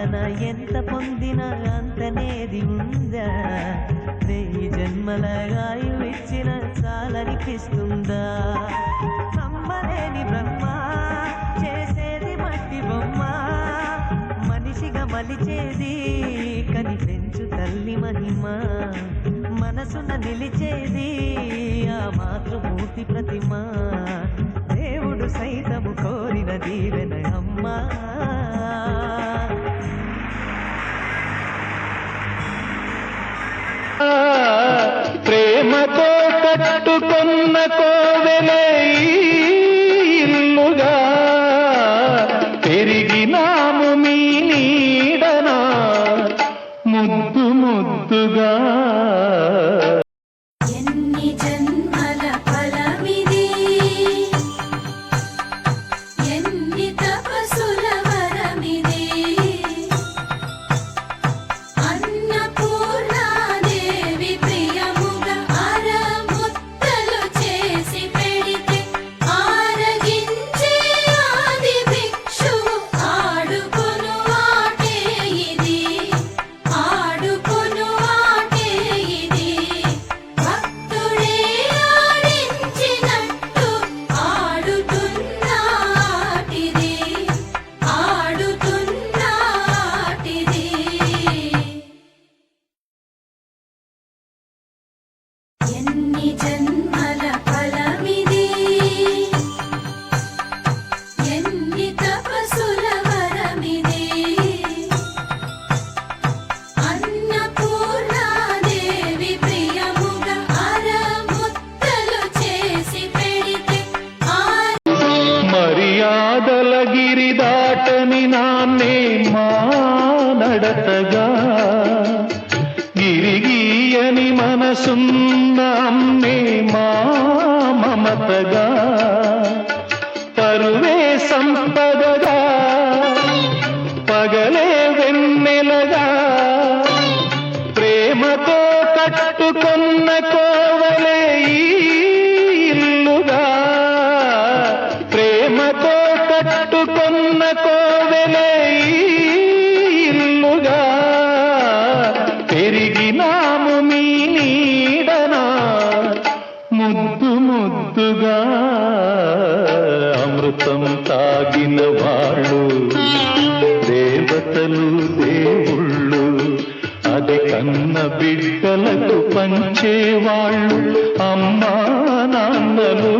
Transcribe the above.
పాలన ఎంత పొందిన అంతనేది ఉందా? వెయ్యి జన్మల ఇచ్చిన చాలనిపిస్తుందా? నమ్మలేని బ్రహ్మ చేసేది మట్టి బొమ్మ. మనిషిగా మలిచేది కని పెంచు తల్లి మహిమ. మనసున నిలిచేది ఆ మాతృమూర్తి ప్రతిమా. కోవెలే ఈ ఇల్లుగా పెరిగినాము మీ నీడనా. ముద్దు ముద్దుగా. నాన్నే నడతగా. గిరిగీయని మనసున్న అమ్మే మా మమతగా. పరువే సంపదగా. పగలే వెన్నెలగా. ప్రేమతో కట్టుకున్న కోవలే ఈ సాగిన వాళ్ళు దేవతలు దేవుళ్ళు అది కన్న బిడ్డలకు పంచేవాళ్ళు అమ్మా నాన్నలు.